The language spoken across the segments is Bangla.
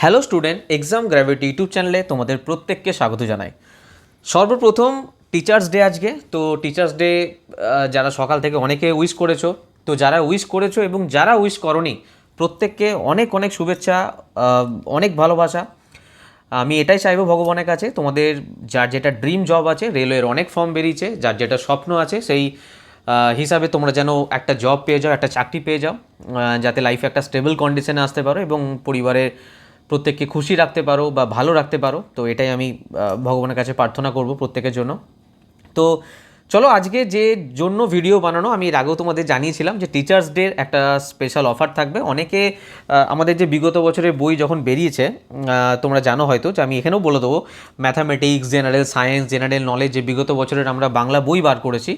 Hello student exam gravity YouTube চ্যানেলে তোমাদের প্রত্যেককে স্বাগত জানাই। সর্বপ্রথম টিচার্স ডে আজকে, তো টিচার্স ডে যারা সকাল থেকে অনেকে উইশ করেছ, তো যারা উইশ করেছ এবং যারা উইশ করনি, প্রত্যেককে অনেক অনেক শুভেচ্ছা অনেক ভালোবাসা। আমি এটাই চাইব ভগবানের কাছে, তোমাদের যার যেটা ড্রিম জব আছে রেলওয়ের অনেক ফর্ম বেরিয়েছে, যার যেটা স্বপ্ন আছে, সেই হিসাবে তোমরা যেন একটা জব পেয়ে যাও, একটা চাকরি পেয়ে যাও যাতে লাইফে একটা স্টেবল কন্ডিশনে আসতে পারো এবং পরিবারের প্রত্যেককে খুশি রাখতে পারো বা ভালো রাখতে পারো। তো এটাই আমি ভগবানের কাছে প্রার্থনা করব প্রত্যেকের জন্য। তো চলো আজকে যে জন্য ভিডিও বানানো, আমি এর আগেও তোমাদের জানিয়েছিলাম যে টিচার্স ডের একটা স্পেশাল অফার থাকবে। অনেকে আমাদের যে বিগত বছরের বই যখন বেরিয়েছে তোমরা জানো হয়তো যে আমি এখানেও বলে দেবো mathematics general science general knowledge যে বিগত বছরের আমরা বাংলা বই বার করেছি।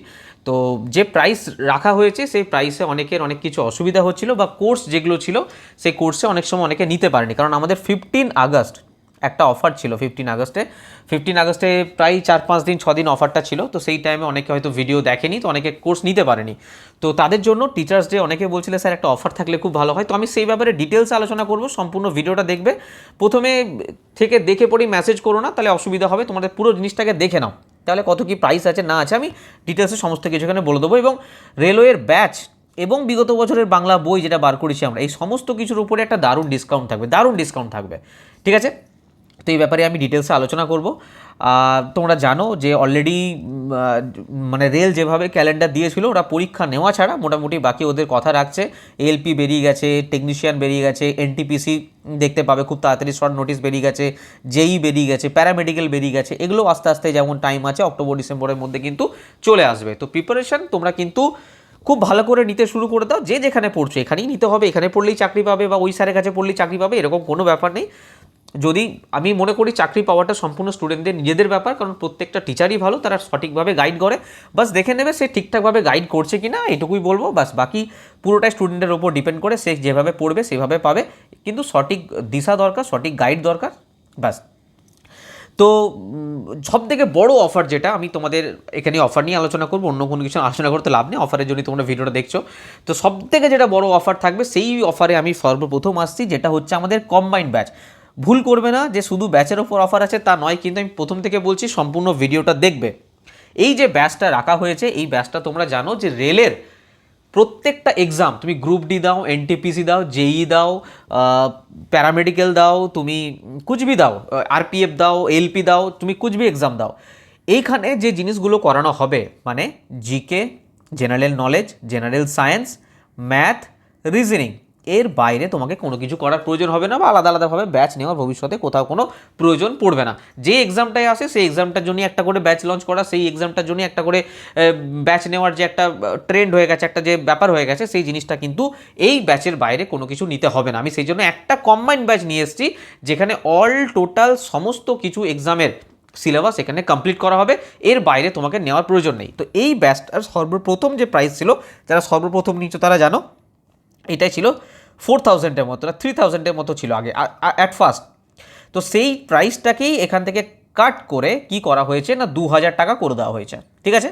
তো যে প্রাইস রাখা হয়েছে, সেই প্রাইসে অনেকের অনেক কিছু অসুবিধা হচ্ছিল বা কোর্স যেগুলো ছিল, সেই কোর্সে অনেক সময় অনেকে নিতে পারেনি। কারণ আমাদের ফিফটিন আগস্ট একটা অফার ছিল ফিফটিন আগস্টে। ফিফটিন আগস্টে প্রায় চার পাঁচ দিন ছ দিন অফারটা ছিল, তো সেই টাইমে অনেকে হয়তো ভিডিও দেখেনি, তো অনেকে কোর্স নিতে পারেনি। তো তাদের জন্য টিচার্স ডে অনেকে বলছিল, স্যার, একটা অফার থাকলে খুব ভালো হয়। তো আমি সেই ব্যাপারে ডিটেলসে আলোচনা করব, সম্পূর্ণ ভিডিওটা দেখবে। প্রথমে থেকে দেখে পড়েই মেসেজ করো না, তাহলে অসুবিধা হবে, তোমাদের পুরো জিনিসটাকে দেখে নাও। তাহলে কত কি প্রাইস আছে, না আছে, আমি ডিটেলসে সমস্ত কিছু এখানে বলে দেবো এবং রেলওয়ের ব্যাচ এবং বিগত বছরের বাংলা বই যেটা বার করেছি আমরা, এই সমস্ত কিছুর উপরে একটা দারুণ ডিসকাউন্ট থাকবে, দারুণ ডিসকাউন্ট থাকবে। ঠিক আছে? তো এই ব্যাপারে আমি ডিটেলসে আলোচনা করব। তোমরা জানো যে অলরেডি মানে রেল যেভাবে ক্যালেন্ডার দিয়েছিল, ওরা পরীক্ষা নেওয়া ছাড়া মোটামুটি বাকি ওদের কথা রাখছে। এলপি বেরিয়ে গেছে টেকনিশিয়ান বেরিয়ে গেছে এনটিপিসি দেখতে পাবে, খুব তাড়াতাড়ি শর্ট নোটিশ বেরিয়ে গেছে জেই বেরিয়ে গেছে প্যারামেডিক্যাল বেরিয়ে গেছে, এগুলো আস্তে আস্তে যেমন টাইম আছে অক্টোবর ডিসেম্বরের মধ্যে কিন্তু চলে আসবে। তো প্রিপারেশন তোমরা কিন্তু খুব ভালো করে নিতে শুরু করে দাও, যে যেখানে পড়ছো, এখানেই নিতে হবে, এখানে পড়লেই চাকরি পাবে বা ওই স্যারের কাছে পড়লেই চাকরি পাবে, এরকম কোনো ব্যাপার নেই। যদি আমি মনে করি চাকরি পাওয়াটা সম্পূর্ণ স্টুডেন্টদের নিজেদের ব্যাপার, কারণ প্রত্যেকটা টিচারই ভালো, তারা সঠিকভাবে গাইড করে। বাস দেখে নেবে সে ঠিকঠাকভাবে গাইড করছে কি না এটুকুই বলব, বাস বাকি পুরোটাই স্টুডেন্টের ওপর ডিপেন্ড করে সে যেভাবে পড়বে, সেভাবে পাবে। কিন্তু সঠিক দিশা দরকার, সঠিক গাইড দরকার ব্যাস তো সব থেকে বড় অফার যেটা, আমি তোমাদের এখানে অফার নিয়ে আলোচনা করব, অন্য কোনো কিছু আলোচনা করতে লাভ নেই অফারের জন্য তোমরা ভিডিওটা দেখছ। তো সব থেকে যেটা বড় অফার থাকবে, সেই অফারে আমি সর্বপ্রথম আসছি, যেটা হচ্ছে আমাদের কম্বাইন্ড ব্যাচ ভুল করবে না যে শুধু ব্যাচের ওপর অফার আছে তা নয়, কিন্তু আমি প্রথম থেকে বলছি সম্পূর্ণ ভিডিওটা দেখবে। এই যে ব্যাচটা রাখা হয়েছে, এই ব্যাচটা তোমরা জানো যে রেলের প্রত্যেকটা এক্সাম তুমি গ্রুপ ডি দাও এনটিপিসি দাও জেই দাও প্যারামেডিক্যাল দাও, তুমি কুচবি দাও আরপিএফ দাও এলপি দাও, তুমি কুচবি এক্সাম দাও। এইখানে যে জিনিসগুলো করানো হবে মানে GK general knowledge general science math reasoning এর বাইরে তোমাকে কোনো কিছু করার প্রয়োজন হবে না বা আলাদা আলাদাভাবে ব্যাচ নেওয়ার ভবিষ্যতে কোথাও কোনো প্রয়োজন পড়বে না। যে এক্সামটায় আসে, সেই এক্সামটার জন্য একটা করে ব্যাচ লঞ্চ করা, সেই এক্সামটার জন্য একটা করে ব্যাচ নেওয়ার যে একটা ট্রেন্ড হয়ে গেছে, একটা যে ব্যাপার হয়ে গেছে, সেই জিনিসটা কিন্তু এই ব্যাচের বাইরে কোনো কিছু নিতে হবে না। আমি সেই জন্য একটা কম্বাইন্ড ব্যাচ নিয়ে এসেছি, যেখানে অল টোটাল সমস্ত কিছু এক্সামের সিলেবাস এখানে কমপ্লিট করা হবে। এর বাইরে তোমাকে নেওয়ার প্রয়োজন নেই। তো এই ব্যাচটার সর্বপ্রথম যে প্রাইস ছিল, যারা সর্বপ্রথম নিচ্ছ তারা জানো, এটাই ছিল ফোর থাউজেন্ডের মতো না, থ্রি থাউজেন্ডের মতো ছিল আগে অ্যাট ফার্স্ট তো সেই প্রাইসটাকেই এখান থেকে কাট করে কি করা হয়েছে না দু হাজার টাকা করে দেওয়া হয়েছে, ঠিক আছে?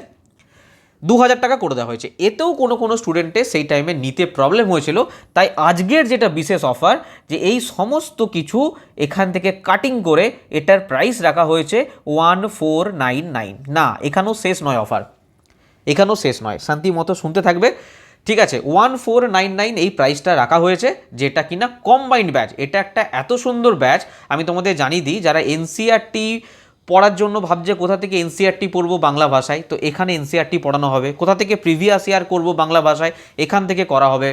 দু হাজার টাকা করে দেওয়া হয়েছে। এতেও কোনো কোনো স্টুডেন্টের সেই টাইমে নিতে প্রবলেম হয়েছিল। তাই আজকের যেটা বিশেষ অফার যে এই সমস্ত কিছু এখান থেকে কাটিং করে এটার প্রাইস রাখা হয়েছে ওয়ান ফোর নাইন নাইন না, এখানেও শেষ নয় অফার এখানেও শেষ নয়। শান্তি মতো শুনতে থাকবে। ঠিক আছে ওয়ান ফোর নাইন নাইন এই প্রাইসটা রাখা হয়েছে, যেটা কিনা কম্বাইন্ড ব্যাচ এটা একটা এত সুন্দর ব্যাচ আমি তোমাদের জানিয়ে দিই, যারা এনসিআরটি পড়ার জন্য ভাবছে কোথা থেকে এনসিআরটি পড়ব বাংলা ভাষায়, তো এখানে এনসিআরটি পড়ানো হবে। কোথা থেকে প্রিভিয়াস ইয়ার করব বাংলা ভাষায়, এখান থেকে করা হবে।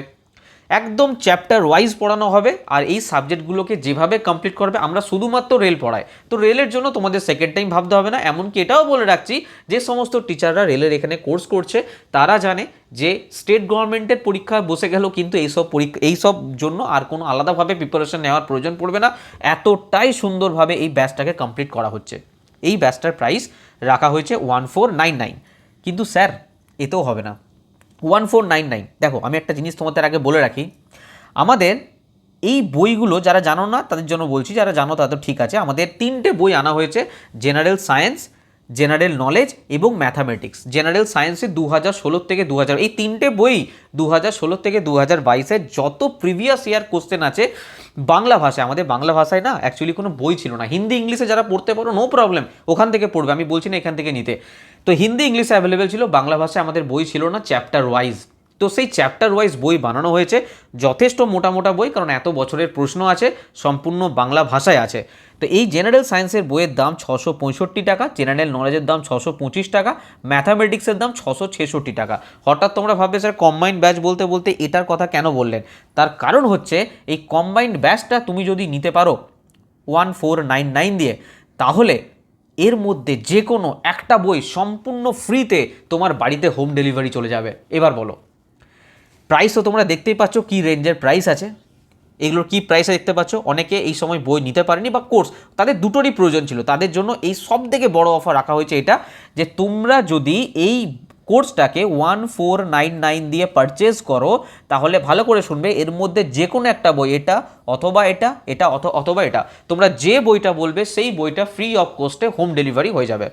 একদম চ্যাপ্টার ওয়াইজ পড়ানো হবে আর এই সাবজেক্টগুলোকে যেভাবে কমপ্লিট করবে, আমরা শুধুমাত্র রেল পড়াই তো রেলের জন্য তোমাদের সেকেন্ড টাইম ভাবতে হবে না, এমনকি এটাও বলে রাখছি, যে সমস্ত টিচাররা রেলের এখানে কোর্স করছে, তারা জানে যে স্টেট গভর্নমেন্টের পরীক্ষা বসে গেল কিন্তু এইসব পরীক্ষা এইসব জন্য আর কোনো আলাদাভাবে প্রিপারেশন নেওয়ার প্রয়োজন পড়বে না। এতটাই সুন্দরভাবে এই ব্যাচটাকে কমপ্লিট করা হচ্ছে। এই ব্যাচটার প্রাইস রাখা হয়েছে ওয়ান ফোর নাইন নাইন কিন্তু স্যার এতেও হবে না। ওয়ান ফোর নাইন নাইন দেখো, আমি একটা জিনিস তোমাদের আগে বলে রাখি। আমাদের এই বইগুলো যারা জানো না, তাদের জন্য বলছি, যারা জানো তাদের ঠিক আছে। আমাদের তিনটে বই আনা হয়েছে জেনারেল সায়েন্স জেনারেল নলেজ এবং ম্যাথামেটিক্স জেনারেল সায়েন্সে দু হাজার ষোলো থেকে দু হাজার এই তিনটে বই দু হাজার ষোলো থেকে দু হাজার বাইশের যত প্রিভিয়াস ইয়ার কোশ্চেন আছে বাংলা ভাষায়, আমাদের বাংলা ভাষায় না অ্যাকচুয়ালি কোনো বই ছিল না। হিন্দি, ইংলিশে যারা পড়তে পারো নো প্রবলেম ওখান থেকে পড়বে, আমি বলছি না এখান থেকে নিতে। তো হিন্দি, ইংলিশে অ্যাভেলেবেল ছিল, বাংলা ভাষায় আমাদের বই ছিল না চ্যাপ্টার ওয়াইজ তো সেই চ্যাপ্টার ওয়াইজ বই বানানো হয়েছে। যথেষ্ট মোটা মোটা বই, কারণ এত বছরের প্রশ্ন আছে, সম্পূর্ণ বাংলা ভাষায় আছে। তো এই জেনারেল সায়েন্সের বইয়ের দাম ছশো পঁয়ষট্টি টাকা জেনারেল নলেজের দাম ছশো পঁচিশ টাকা ম্যাথামেটিক্সের দাম ছশো ছেষট্টি টাকা। হঠাৎ তোমরা ভাববে, স্যার কম্বাইন্ড ব্যাচ বলতে বলতে এটার কথা কেন বললেন? তার কারণ হচ্ছে, এই কম্বাইন্ড ব্যাচটা তুমি যদি নিতে পারো ওয়ান ফোর নাইন নাইন দিয়ে, তাহলে এর মধ্যে যে কোনো একটা বই সম্পূর্ণ ফ্রিতে তোমার বাড়িতে হোম ডেলিভারি চলে যাবে। এবার বলো। প্রাইস তো তোমরা দেখতেই পাচ্ছ কী রেঞ্জের প্রাইস আছে। এগুলোর কী প্রাইসে দেখতে পাচ্ছ? অনেকে এই সময় বই নিতে পারেনি বা কোর্স তাদের দুটোরই প্রয়োজন ছিল। তাদের জন্য এই সব থেকে বড় অফার রাখা হয়েছে এটা যে, তোমরা যদি এই কোর্সটাকে ওয়ান ফোর নাইন নাইন দিয়ে পারচেজ করো, তাহলে ভালো করে শুনবে, এর মধ্যে যে কোনো একটা বই, এটা অথবা এটা এটা অথ- অথবা এটা, তোমরা যে বইটা বলবে, সেই বইটা ফ্রি অফ কস্টে হোম ডেলিভারি হয়ে যাবে।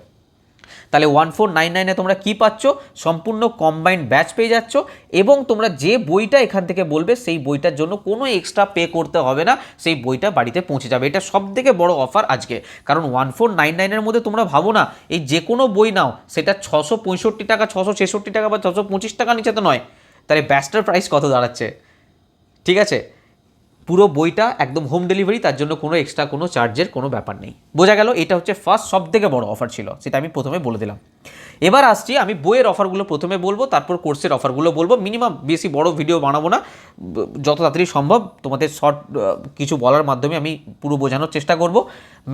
তাহলে ওয়ান ফোর নাইন নাইনে তোমরা কী পাচ্ছ? সম্পূর্ণ কম্বাইন্ড ব্যাচ পেয়ে যাচ্ছ এবং তোমরা যে বইটা এখান থেকে বলবে, সেই বইটার জন্য কোনো এক্সট্রা পে করতে হবে না। সেই বইটা বাড়িতে পৌঁছে যাবে। এটা সব থেকে বড় অফার আজকে। কারণ ওয়ান ফোর নাইন নাইনের মধ্যে তোমরা ভাবো না, এই যে কোনো বই নাও, সেটা ছশো পঁয়ষট্টি টাকা ছশো ছেষট্টি টাকা বা ছশো পঁচিশ টাকা নিচে তো নয়। তাহলে ব্যাচটার প্রাইস কত দাঁড়াচ্ছে? ঠিক আছে? পুরো বইটা একদম হোম ডেলিভারি তার জন্য কোনো এক্সট্রা কোনো চার্জের কোনো ব্যাপার নেই। বোঝা গেল, এটা হচ্ছে ফার্স্ট সব থেকে বড় অফার ছিল, সেটা আমি প্রথমে বলে দিলাম। এবার আসছি আমি বইয়ের অফারগুলো প্রথমে বলব, তারপর কোর্সের অফারগুলো বলব। মিনিমাম বেশি বড় ভিডিও বানাবো না। যত তাড়াতাড়ি সম্ভব তোমাদের শর্ট কিছু বলার মাধ্যমে আমি পুরো বোঝানোর চেষ্টা করব।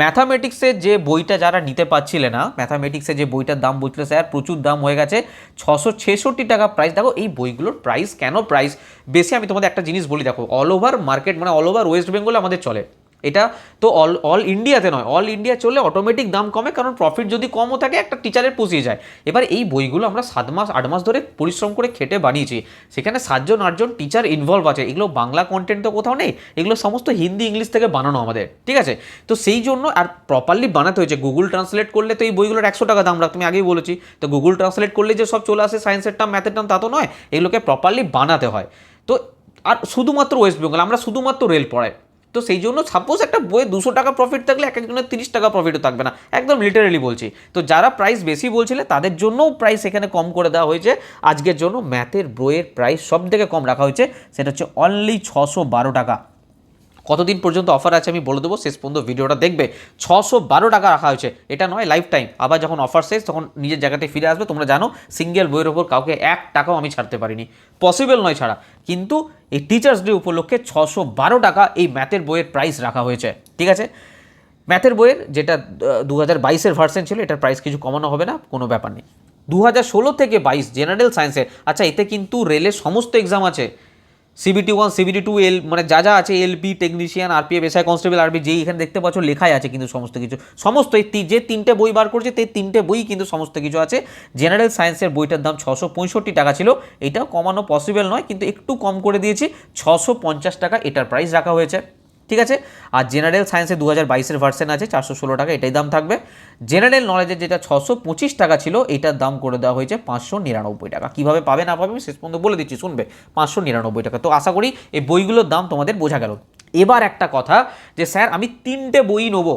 ম্যাথামেটিক্সের যে বইটা যারা নিতে পারছিলে না ম্যাথামেটিক্সের যে বইটার দাম বলছিল স্যার প্রচুর দাম হয়ে গেছে। ছশো ছেষট্টি টাকা প্রাইস দেখো, এই বইগুলোর প্রাইস কেন প্রাইস বেশি আমি তোমাদের একটা জিনিস বলি, দেখো অল ওভার মার্কেট মানে অল ওভার ওয়েস্ট বেঙ্গলে আমাদের চলে। এটা তো অল অল ইন্ডিয়াতে নয়। অল ইন্ডিয়া চলে অটোমেটিক দাম কমে, কারণ প্রফিট যদি কমও থাকে, একটা টিচারের পুষিয়ে যায়। এবার এই বইগুলো আমরা সাত মাস, আট মাস ধরে পরিশ্রম করে খেটে বানিয়েছি। সেখানে সাতজন, আটজন টিচার ইনভলভ আছে। এগুলো বাংলা কন্টেন্ট তো কোথাও নেই, এগুলো সমস্ত হিন্দি, ইংলিশ থেকে বানানো আমাদের, ঠিক আছে? তো সেই জন্য আর প্রপারলি বানাতে হয়েছে। গুগল ট্রান্সলেট করলে তো এই বইগুলোর একশো টাকা দাম রাখ, তুমি আগেই বলেছি। তো গুগল ট্রান্সলেট করলে যে সব চলে আসে সায়েন্সের টার্ম ম্যাথের টার্ম তা তো নয়। এগুলোকে প্রপারলি বানাতে হয়। তো আর শুধুমাত্র ওয়েস্ট বেঙ্গল আমরা শুধুমাত্র রেল পড়াই। তো সেই জন্য সাপোজ একটা বইয়ে দুশো টাকা প্রফিট থাকলে এক একজনের তিরিশ টাকা প্রফিটও থাকবে না। একদম লিটারেলি বলছি। তো যারা প্রাইস বেশি বলছিলে, তাদের জন্যও প্রাইস এখানে কম করে দেওয়া হয়েছে। আজকের জন্য ম্যাথের বইয়ের প্রাইস সব থেকে কম রাখা হয়েছে। সেটা হচ্ছে অনলি ছশো বারো টাকা। কতদিন পর্যন্ত অফার আছে আমি বলে দেবো, শেষ পর্যন্ত ভিডিওটা দেখবে। ছশো বারো টাকা রাখা হয়েছে, এটা নয় লাইফ টাইম আবার যখন অফার শেষ, তখন নিজের জায়গাতে ফিরে আসবে। তোমরা জানো সিঙ্গেল বইয়ের ওপর কাউকে এক টাকাও আমি ছাড়তে পারিনি। পসিবল নয় ছাড়া। কিন্তু এই টিচার্স ডে উপলক্ষে ছশো বারো টাকা এই ম্যাথের বইয়ের প্রাইস রাখা হয়েছে। ঠিক আছে? ম্যাথের বইয়ের যেটা দু হাজার বাইশের ভার্সন ছিল, এটার প্রাইস কিছু কমানো হবে না, কোনো ব্যাপার নেই। দু হাজার ষোলো থেকে বাইশ জেনারেল সায়েন্সের আচ্ছা এতে কিন্তু রেলের সমস্ত এক্সাম আছে। CBT one CBT two L মানে যা যা আছে LP technician RPF SI constable RB যেই এখানে দেখতে পাচ্ছ, লেখাই আছে কিন্তু সমস্ত কিছু। সমস্ত যে তিনটে বই বার করছে, তে তিনটে বই কিন্তু সমস্ত কিছু আছে। জেনারেল সায়েন্সের বইটার দাম ছশো পঁয়ষট্টি টাকা ছিল। এটাও কমানো পসিবল নয়, কিন্তু একটু কম করে দিয়েছি, ছশো পঞ্চাশ টাকা এটার প্রাইস রাখা হয়েছে। ঠিক আছে? আর জেনারেল সায়েন্সে দু হাজার বাইশের ভার্সন আছে, চারশো ষোলো টাকা এটাই দাম থাকবে। জেনারেল নলেজের যেটা ছশো পঁচিশ টাকা ছিল, এটার দাম করে দেওয়া হয়েছে পাঁচশো নিরানব্বই টাকা। কীভাবে পাবে না পাবে শেষ পর্যন্ত বলে দিচ্ছি, শুনবে? পাঁচশো নিরানব্বই টাকা। তো আশা করি এই বইগুলোর দাম তোমাদের বোঝা গেল। এবার একটা কথা যে, স্যার, আমি তিনটে বই নেব।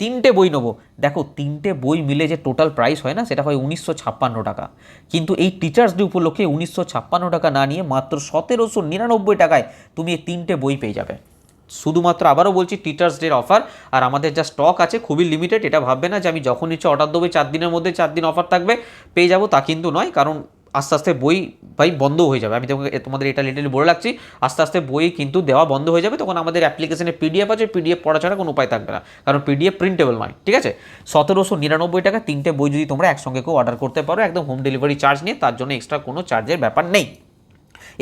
তিনটে বই নেব। দেখো, তিনটে বই মিলে যে টোটাল প্রাইস হয় না, সেটা হয় উনিশশো ছাপ্পান্ন টাকা। কিন্তু এই টিচার্স ডে উপলক্ষে উনিশশো ছাপ্পান্ন টাকা না নিয়ে মাত্র সতেরোশো নিরানব্বই টাকায় তুমি এই তিনটে বই পেয়ে যাবে। শুধুমাত্র আবারও বলছি টিচার্স ডের অফার আর আমাদের যা স্টক আছে খুবই লিমিটেড এটা ভাববে না যে আমি যখন ইচ্ছে অর্ডার দেবো চার দিনের মধ্যে চার দিন অফার থাকবে, পেয়ে যাব তা কিন্তু নয়, কারণ আস্তে আস্তে বই ভাই বন্ধ হয়ে যাবে। আমি তোমাকে, তোমাদের এটা লিটালি বলে রাখছি, আস্তে আস্তে বই কিন্তু দেওয়া বন্ধ হয়ে যাবে, তখন আমাদের অ্যাপ্লিকেশনে পিডিএফ আছে পিডিএফ পড়া ছাড়া কোনো উপায় থাকবে না, কারণ পিডিএফ প্রিন্টেবল নয়, ঠিক আছে? সতেরোশো নিরানব্বই টাকা তিনটে বই যদি তোমরা একসঙ্গে কেউ অর্ডার করতে পারো, একদম হোম ডেলিভারি চার্জ নিয়ে, তার জন্য এক্সট্রা কোনো চার্জের ব্যাপার নেই।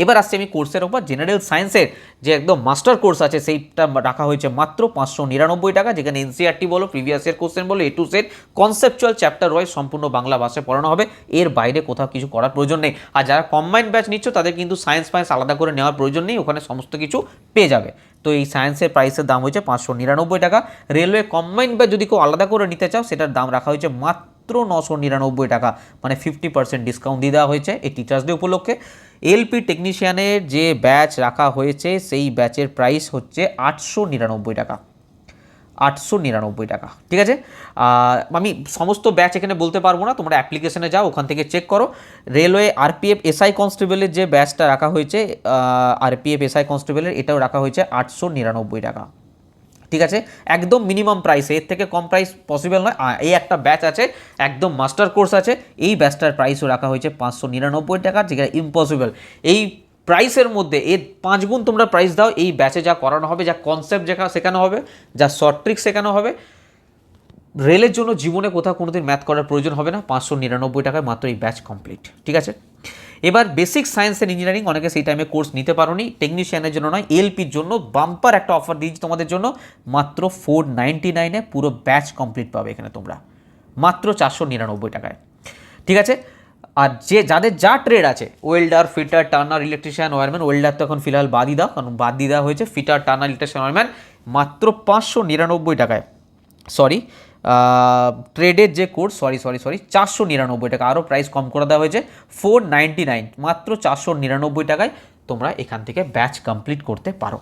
এবার আসছে আমি কোর্সের ওপর জেনারেল সায়েন্সের যে একদম মাস্টার কোর্স আছে, সেইটা রাখা হয়েছে মাত্র পাঁচশো নিরানব্বই টাকা, যেখানে এনসিআরটি বলো প্রিভিয়াস ইয়ার কোশ্চেন বলো A to set conceptual chapter wise সম্পূর্ণ বাংলা ভাষায় পড়ানো হবে। এর বাইরে কোথাও কিছু করার প্রয়োজন নেই। আর যারা কম্বাইন্ড ব্যাচ নিচ্ছ, তাদের কিন্তু সায়েন্স ফায়েন্স আলাদা করে নেওয়ার প্রয়োজন নেই, ওখানে সমস্ত কিছু পেয়ে যাবে। তো এই সায়েন্সের প্রাইসের দাম হয়েছে পাঁচশো নিরানব্বই টাকা। রেলওয়ে কম্বাইন্ড ব্যাচ যদি কেউ আলাদা করে নিতে চাও, সেটার দাম রাখা হয়েছে মাত্র মাত্র নশো নিরানব্বই টাকা। মানে ফিফটি পার্সেন্ট ডিসকাউন্ট দিয়ে দেওয়া হয়েছে এই টিচার্স ডে উপলক্ষে। এলপি টেকনিশিয়ানের যে ব্যাচ রাখা হয়েছে, সেই ব্যাচের প্রাইস হচ্ছে আটশো নিরানব্বই টাকা। আটশো নিরানব্বই টাকা, ঠিক আছে? আমি সমস্ত ব্যাচ এখানে বলতে পারব না, তোমরা অ্যাপ্লিকেশনে যাও, ওখান থেকে চেক করো। রেলওয়ে আরপিএফ এসআই কনস্টেবলের যে ব্যাচটা রাখা হয়েছে আরপিএফ এসআই কনস্টেবলের, এটাও রাখা হয়েছে আটশো নিরানব্বই টাকা। ঠিক আছে? একদম মিনিমাম প্রাইসে এর থেকে কম প্রাইস পসিবল নয়। এই একটা ব্যাচ আছে, একদম মাস্টার কোর্স আছে। এই ব্যাচটার প্রাইসও রাখা হয়েছে পাঁচশো নিরানব্বই টাকা, যেটা ইম্পসিবল এই প্রাইসের মধ্যে, এর পাঁচ গুণ তোমরা প্রাইস দাও, এই ব্যাচে যা করানো হবে, যা কনসেপ্ট যেখা শেখানো হবে, যা শর্ট ট্রিক শেখানো হবে রেলের জন্য জীবনে কোথাও কোনোদিন ম্যাথ করার প্রয়োজন হবে না। পাঁচশো নিরানব্বই টাকায় মাত্র এই ব্যাচ কমপ্লিট ঠিক আছে? এবার বেসিক সায়েন্স অ্যান্ড ইঞ্জিনিয়ারিং অনেকে সেই টাইমে কোর্স নিতে পারোনি। টেকনিশিয়ানের জন্য নয় এলপির জন্য বাম্পার একটা অফার দিয়েছি তোমাদের জন্য। মাত্র ফোর নাইনটি নাইনে পুরো ব্যাচ কমপ্লিট পাবে এখানে তোমরা। মাত্র চারশো নিরানব্বই টাকায়। ঠিক আছে? আর যে, যাদের যা ট্রেড আছে welder fitter turner electrician wireman welder তো এখন ফিলহাল বাদই দাও, কারণ বাদ দিয়ে দেওয়া হয়েছে। ফিটার টার্নার ইলেকট্রিশিয়ান ওয়ারম্যান মাত্র পাঁচশো নিরানব্বই টাকায়। সরি ট্রেডের যে কোর্স সরি সরি সরি চারশো নিরানব্বই টাকা। আরও প্রাইস কম করে দেওয়া হয়েছে ফোর নাইনটি নাইন মাত্র চারশো নিরানব্বই টাকায় তোমরা এখান থেকে ব্যাচ কমপ্লিট করতে পারো।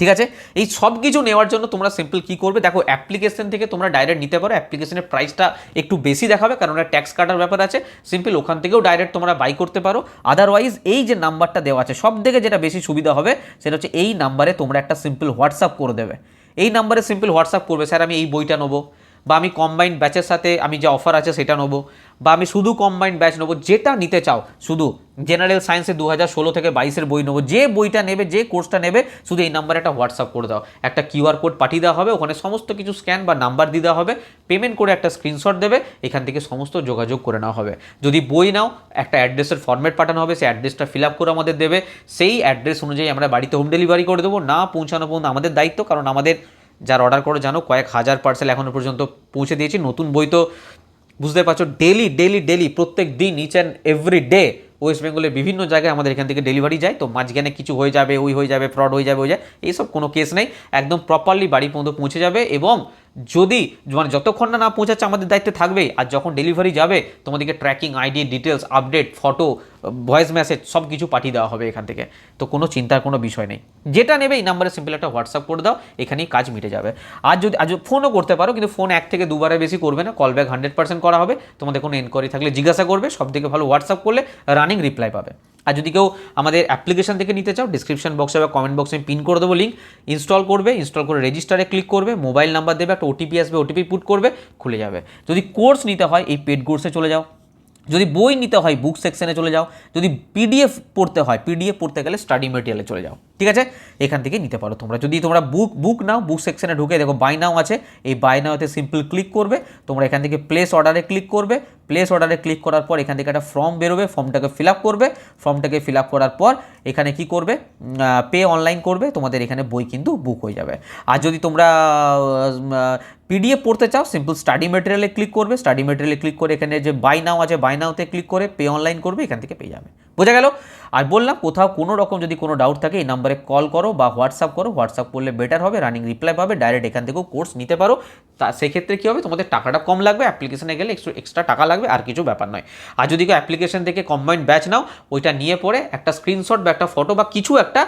ঠিক আছে? এই সব কিছু নেওয়ার জন্য তোমরা সিম্পল কী করবে? দেখো অ্যাপ্লিকেশন থেকে তোমরা ডাইরেক্ট নিতে পারো। অ্যাপ্লিকেশনের প্রাইসটা একটু বেশি দেখাবে, কারণ ট্যাক্স কাটার ব্যাপার আছে। সিম্পল ওখান থেকেও ডাইরেক্ট তোমরা বাই করতে পারো। আদারওয়াইজ এই যে নাম্বারটা দেওয়া আছে, সব থেকে যেটা বেশি সুবিধা হবে, সেটা হচ্ছে এই নাম্বারে তোমরা একটা সিম্পল হোয়াটসঅ্যাপ করে দেবে। এই নাম্বারে সিম্পল হোয়াটসঅ্যাপ করবে, স্যার, আমি এই বইটা নেব। বা আমি কম্বাইন্ড ব্যাচের সাথে আমি যে অফার আছে সেটা নেব, বা আমি শুধু কম্বাইন্ড ব্যাচ নেব, যেটা নিতে চাও, শুধু জেনারেল সায়েন্সে দু হাজার ষোলো থেকে বাইশের বই নেব, যে বইটা নেবে, যে কোর্সটা নেবে, শুধু এই নাম্বারে একটা হোয়াটসঅ্যাপ করে দাও। একটা কিউআর কোড পাঠিয়ে দেওয়া হবে, ওখানে সমস্ত কিছু স্ক্যান বা নাম্বার দিয়ে দেওয়া হবে পেমেন্ট করে একটা স্ক্রিনশট দেবে, এখান থেকে সমস্ত যোগাযোগ করে নেওয়া হবে। যদি বই নাও, একটা অ্যাড্রেসের ফর্মেট পাঠানো হবে, সেই অ্যাড্রেসটা ফিল আপ করে আমাদের দেবে, সেই অ্যাড্রেস অনুযায়ী আমরা বাড়িতে হোম ডেলিভারি করে দেবো, না পৌঁছানো পর্যন্ত আমাদের দায়িত্ব, কারণ আমাদের যার অর্ডার করে জানো কয়েক হাজার পার্সেল এখনও পর্যন্ত পৌঁছে দিয়েছি। নতুন বই তো বুঝতে পারছ ডেলি ডেলি ডেলি প্রত্যেক দিন each and every day west বেঙ্গলের বিভিন্ন জায়গায় আমাদের এখান থেকে ডেলিভারি যায়। তো মাঝখানে কিছু হয়ে যাবে, ওই হয়ে যাবে ফ্রড হয়ে যাবে ওই যায়, এইসব কোনো কেস নেই। একদম প্রপারলি বাড়ি পর্যন্ত পৌঁছে যাবে এবং যদি মানে যতক্ষণ না না পৌঁছাচ্ছে আমাদের দায়িত্বে থাকবেই আর যখন ডেলিভারি যাবে, তোমাদেরকে tracking ID details update photo voice message সব কিছু পাঠিয়ে দেওয়া হবে এখান থেকে। তো কোনো চিন্তার কোনো বিষয় নেই। যেটা নেবে এই নাম্বারে সিম্পল একটা হোয়াটসঅ্যাপ করে দাও, এখানেই কাজ মিটে যাবে। আর যদি আজ ফোনও করতে পারো, কিন্তু ফোন এক থেকে দুবারের বেশি করবে না কল ব্যাক হান্ড্রেড পার্সেন্ট করা হবে। তোমাদের কোনো এনকোয়ারি থাকলে জিজ্ঞাসা করবে সব থেকে ভালো হোয়াটসঅ্যাপ করলে রানিং রিপ্লাই পাবে। আর যদি কেউ আমাদের অ্যাপ্লিকেশন থেকে নিতে চাও ডিসক্রিপশন বক্সে বা কমেন্ট বক্সে পিন করে দেবো লিঙ্ক ইনস্টল করবে ইনস্টল করে রেজিস্টারে ক্লিক করবে মোবাইল নাম্বার দেবে, একটা ওটিপি আসবে ওটিপি পুট করবে, খুলে যাবে। যদি কোর্স নিতে হয়, এই পেড কোর্সে চলে যাও। যদি বই নিতে হয় বুক সেকশনে চলে যাও। যদি পিডিএফ পড়তে হয় পিডিএফ পড়তে গেলে স্টাডি মেটেরিয়ালে চলে যাও। ঠিক আছে? এখান থেকে নিতে পারো তোমরা। যদি তোমরা বুক বুক নাও বুক সেকশনে ঢুকে দেখো বাই নাও আছে। এই বাই নাওতে সিম্পল ক্লিক করবে। তোমরা এখান থেকে প্লেস অর্ডারে ক্লিক করবে। প্লেস অর্ডারে ক্লিক করার পর এখান থেকে একটা ফর্ম বেরোবে ফর্মটাকে ফিল করবে ফর্মটাকে ফিল করার পর এখানে কি করবে? পে অনলাইন করবে, তোমাদের এখানে বই কিন্তু বুক হয়ে যাবে। আর যদি তোমরা পিডিএফ পড়তে চাও সিম্পল স্টাডি মেটেরিয়ালে ক্লিক করবে স্টাডি মেটেরিয়ালে ক্লিক করে এখানে যে বাই নাও আছে বাই নাওতে ক্লিক করে পে অনলাইন করবে, এখান থেকে পেয়ে যাবে। বোঝা গেল? আর বললাম, কোথাও কোনো রকম যদি কোনো ডাউট থাকে, এই নাম্বারে কল করো বা হোয়াটসঅ্যাপ করো। হোয়াটসঅ্যাপ করলে বেটার হবে রানিং রিপ্লাই পাবে ডাইরেক্ট এখান থেকেও কোর্স নিতে পারো। তা সেক্ষেত্রে কী হবে? তোমাদের টাকাটা কম লাগবে অ্যাপ্লিকেশনে গেলে একটু এক্সট্রা টাকা লাগবে, আর কিছু ব্যাপার নয়। আর যদি কেউ অ্যাপ্লিকেশন থেকে কম্বাইন্ড ব্যাচ নাও, ওইটা নিয়ে পরে একটা স্ক্রিনশট বা একটা ফটো বা কিছু একটা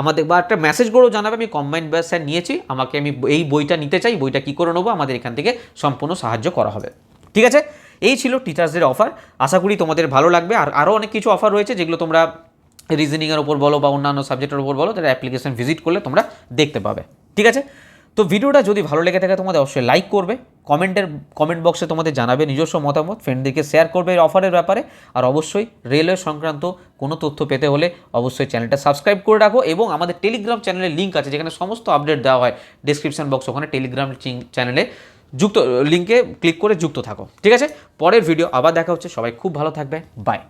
আমাদের বা একটা মেসেজ করেও জানাবে, আমি কম্বাইন্ড ব্যাচ স্যার নিয়েছি, আমাকে আমি এই বইটা নিতে চাই, বইটা কী করে নেব, আমাদের এখান থেকে সম্পূর্ণ সাহায্য করা হবে। ঠিক আছে? এই ছিল টিচার্সদের অফার আশা করি তোমাদের ভালো লাগবে, আর আরও অনেক কিছু অফার রয়েছে, যেগুলো তোমরা রিজনিংয়ের ওপর বলো বা অন্যান্য সাবজেক্টের ওপর বলো তারা অ্যাপ্লিকেশন ভিজিট করলে তোমরা দেখতে পাবে। ঠিক আছে? তো ভিডিওটা যদি ভালো লেগে থাকে, তোমাদের অবশ্যই লাইক করবে। কমেন্টের কমেন্ট বক্সে তোমাদের জানাবে নিজস্ব মতামত ফ্রেন্ডদেরকে শেয়ার করবে এই অফারের ব্যাপারে। আর অবশ্যই রেলওয়ে সংক্রান্ত কোনো তথ্য পেতে হলে অবশ্যই চ্যানেলটা সাবস্ক্রাইব করে রাখো এবং আমাদের টেলিগ্রাম চ্যানেলের লিঙ্ক আছে, যেখানে সমস্ত আপডেট দেওয়া হয়। ডিসক্রিপশন বক্স ওখানে টেলিগ্রাম চ্যানেলে যুক্ত লিঙ্কে ক্লিক করে যুক্ত থাকো। ঠিক আছে? পরের ভিডিও আবার দেখা হচ্ছে। সবাই খুব ভালো থাকবে। বাই